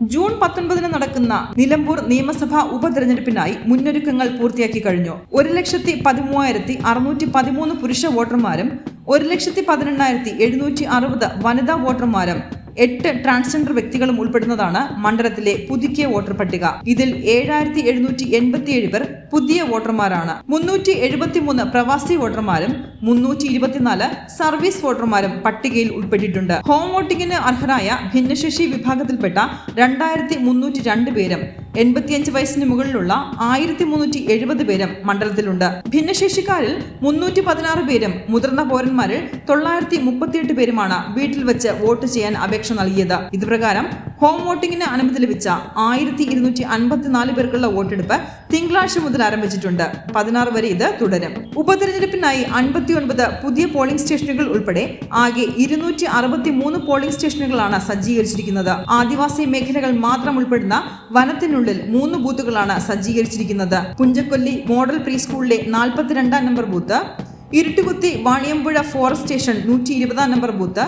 June പത്തൊൻപതിന് നടക്കുന്ന നിലമ്പൂർ നിയമസഭാ ഉപതെരഞ്ഞെടുപ്പിനായി മുന്നൊരുക്കങ്ങൾ പൂർത്തിയാക്കി കഴിഞ്ഞു. ഒരു ലക്ഷത്തി പതിമൂവായിരത്തി അറുന്നൂറ്റി പതിമൂന്ന് പുരുഷ വോട്ടർമാരും ഒരു ലക്ഷത്തി പതിനെണ്ണായിരത്തി എഴുന്നൂറ്റി അറുപത് വനിതാ വോട്ടർമാരും എട്ട് ട്രാൻസ്ജെൻഡർ വ്യക്തികളും ഉൾപ്പെടുന്നതാണ് മണ്ഡലത്തിലെ പുതുക്കിയ വോട്ടർ പട്ടിക. ഇതിൽ ഏഴായിരത്തി എഴുന്നൂറ്റി എൺപത്തിയേഴ് പേർ പുതിയ വോട്ടർമാരാണ്. മുന്നൂറ്റി എഴുപത്തിമൂന്ന് പ്രവാസി വോട്ടർമാരും മുന്നൂറ്റി ഇരുപത്തിനാല് സർവീസ് വോട്ടർമാരും പട്ടികയിൽ ഉൾപ്പെട്ടിട്ടുണ്ട്. ഹോം വോട്ടിങ്ങിന് അർഹരായ ഭിന്നശേഷി വിഭാഗത്തിൽപ്പെട്ട രണ്ടായിരത്തി മുന്നൂറ്റി രണ്ട് പേരും എൺപത്തിയഞ്ച് വയസ്സിന് മുകളിലുള്ള ആയിരത്തി മുന്നൂറ്റി എഴുപത് പേരും മണ്ഡലത്തിലുണ്ട്. ഭിന്നശേഷിക്കാരിൽ മുന്നൂറ്റി പതിനാറ് പേരും മുതിർന്ന പൗരന്മാരിൽ തൊള്ളായിരത്തി മുപ്പത്തിയെട്ട് പേരുമാണ് വീട്ടിൽ വെച്ച് വോട്ട് ചെയ്യാൻ അപേക്ഷ നൽകിയത്. ഇതുപ്രകാരം ഹോം വോട്ടിംഗിന് അനുമതി ലഭിച്ച ആയിരത്തി ഇരുന്നൂറ്റി അൻപത്തിനാല് പേർക്കുള്ള വോട്ടെടുപ്പ് തിങ്കളാഴ്ച മുതൽ ആരംഭിച്ചിട്ടുണ്ട്. പതിനാറ് വരെ ഇത് തുടരും. ഉപതെരഞ്ഞെടുപ്പിനായി അൻപത്തിയൊൻപത് പുതിയ പോളിംഗ് സ്റ്റേഷനുകൾ ഉൾപ്പെടെ ആകെ ഇരുന്നൂറ്റി അറുപത്തി മൂന്ന് പോളിംഗ് സ്റ്റേഷനുകളാണ് സജ്ജീകരിച്ചിരിക്കുന്നത്. ആദിവാസി മേഖലകൾ മാത്രം ഉൾപ്പെടുന്ന വനത്തിനുള്ളിൽ മൂന്ന് ബൂത്തുകളാണ് സജ്ജീകരിച്ചിരിക്കുന്നത്. പുഞ്ചക്കൊല്ലി മോഡൽ പ്രീ സ്കൂളിലെ നാൽപ്പത്തിരണ്ടാം number booth Iruttukuthi Vaniyampuzha forest station നൂറ്റി ഇരുപതാം number booth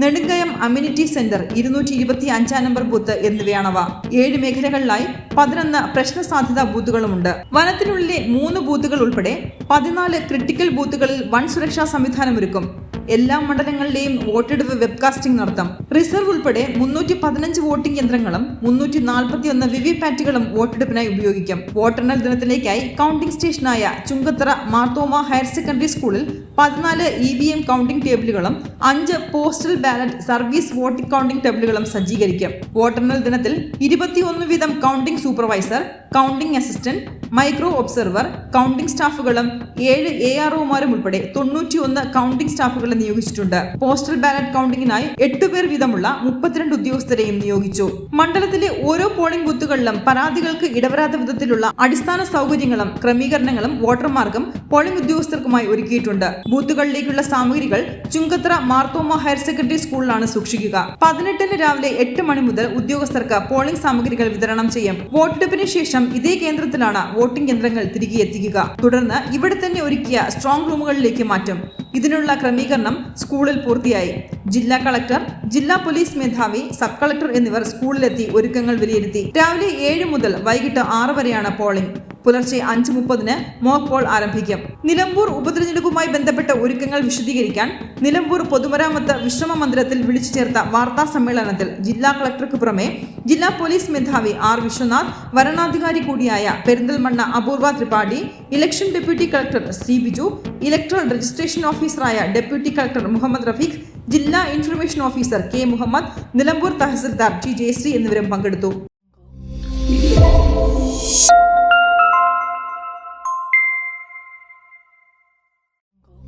Nedumkayam community centre ഇരുന്നൂറ്റി ഇരുപത്തി അഞ്ചാം നമ്പർ ബൂത്ത് എന്നിവയാണവ. ഏഴ് മേഖലകളിലായി പതിനൊന്ന് പ്രശ്ന സാധ്യതാ ബൂത്തുകളുമുണ്ട്. വനത്തിനുള്ളിലെ മൂന്ന് ബൂത്തുകൾ ഉൾപ്പെടെ പതിനാല് ക്രിട്ടിക്കൽ ബൂത്തുകളിൽ വൻ സുരക്ഷാ സംവിധാനം ഒരുക്കും എല്ലാ മണ്ഡലങ്ങളിലെയും വോട്ടെടുപ്പ് വെബ്കാസ്റ്റിംഗ് നടത്തും. റിസർവ് ഉൾപ്പെടെ മുന്നൂറ്റി പതിനഞ്ച് വോട്ടിംഗ് യന്ത്രങ്ങളും മുന്നൂറ്റി നാൽപ്പത്തി ഒന്ന് വിവി പാറ്റുകളും വോട്ടെടുപ്പിനായി ഉപയോഗിക്കും. വോട്ടെണ്ണൽ ദിനത്തിലേക്കായി കൗണ്ടിംഗ് സ്റ്റേഷനായ ചുങ്കത്തറ മാർത്തോമ ഹയർ സെക്കൻഡറി സ്കൂളിൽ പതിനാല് ഇ വി എം കൗണ്ടിംഗ് ടേബിളുകളും അഞ്ച് postal ballot service voting counting ടേബിളുകളും സജ്ജീകരിക്കും. വോട്ടെണ്ണൽ ദിനത്തിൽ ഇരുപത്തിയൊന്ന് വീതം counting supervisor counting assistant micro observer counting സ്റ്റാഫുകളും ഏഴ് എ ആർ ഒമാരും ഉൾപ്പെടെ തൊണ്ണൂറ്റിയൊന്ന് കൗണ്ടിംഗ് സ്റ്റാഫുകളെ നിയോഗിച്ചിട്ടുണ്ട്. പോസ്റ്റൽ ബാലറ്റ് കൗണ്ടിംഗിനായി എട്ട് പേർ വീതമുള്ള മുപ്പത്തിരണ്ട് ഉദ്യോഗസ്ഥരെയും നിയോഗിച്ചു. മണ്ഡലത്തിലെ ഓരോ പോളിംഗ് ബൂത്തുകളിലും പരാതികൾക്ക് ഇടവരാത്ത വിധത്തിലുള്ള അടിസ്ഥാന സൗകര്യങ്ങളും ക്രമീകരണങ്ങളും വോട്ടർമാർക്കും പോളിംഗ് ഉദ്യോഗസ്ഥർക്കുമായി ഒരുക്കിയിട്ടുണ്ട്. ബൂത്തുകളിലേക്കുള്ള സാമഗ്രികൾ ചുങ്കത്ര മാർത്തോമ ഹയർ സെക്കൻഡറി സ്കൂളിലാണ് സൂക്ഷിക്കുക. പതിനെട്ടിന് രാവിലെ എട്ട് മണി മുതൽ ഉദ്യോഗസ്ഥർക്ക് പോളിംഗ് സാമഗ്രികൾ വിതരണം ചെയ്യും. വോട്ടെടുപ്പിന് ശേഷം ഇതേ കേന്ദ്രത്തിലാണ് വോട്ടിംഗ് യന്ത്രങ്ങൾ തിരികെ എത്തിക്കുക. തുടർന്ന് ഇവിടെ തന്നെ ഒരുക്കിയ സ്ട്രോങ് റൂമുകളിലേക്ക് മാറ്റും. ഇതിനുള്ള ക്രമീകരണം സ്കൂളിൽ പൂർത്തിയായി. ജില്ലാ കളക്ടർ ജില്ലാ പോലീസ് മേധാവി സബ് കളക്ടർ എന്നിവർ സ്കൂളിലെത്തി ഒരുക്കങ്ങൾ വിലയിരുത്തി. രാവിലെ ഏഴ് മുതൽ വൈകിട്ട് ആറ് വരെയാണ് പോളിംഗ്. പുലർച്ചെ അഞ്ച് മുപ്പതിന് മോക്ക് പോൾ ആരംഭിക്കും. നിലമ്പൂർ ഉപതെരഞ്ഞെടുപ്പുമായി ബന്ധപ്പെട്ട ഒരുക്കങ്ങൾ വിശദീകരിക്കാൻ നിലമ്പൂർ പൊതുമരാമത്ത് വിശ്രമ മന്ദിരത്തിൽ വിളിച്ചു ചേർത്ത വാർത്താ സമ്മേളനത്തിൽ ജില്ലാ കളക്ടർക്ക് പുറമെ ജില്ലാ പോലീസ് മേധാവി ആർ വിശ്വനാഥ് വരണാധികാരി കൂടിയായ Perinthalmanna Apoorva Tripathi election deputy collector C Biju electoral registration ഓഫീസറായ ഡെപ്യൂട്ടി കളക്ടർ മുഹമ്മദ് റഫീഖ് ജില്ലാ information officer K Muhammad Nilambur tahsildar T Jayasree എന്നിവരും പങ്കെടുത്തു.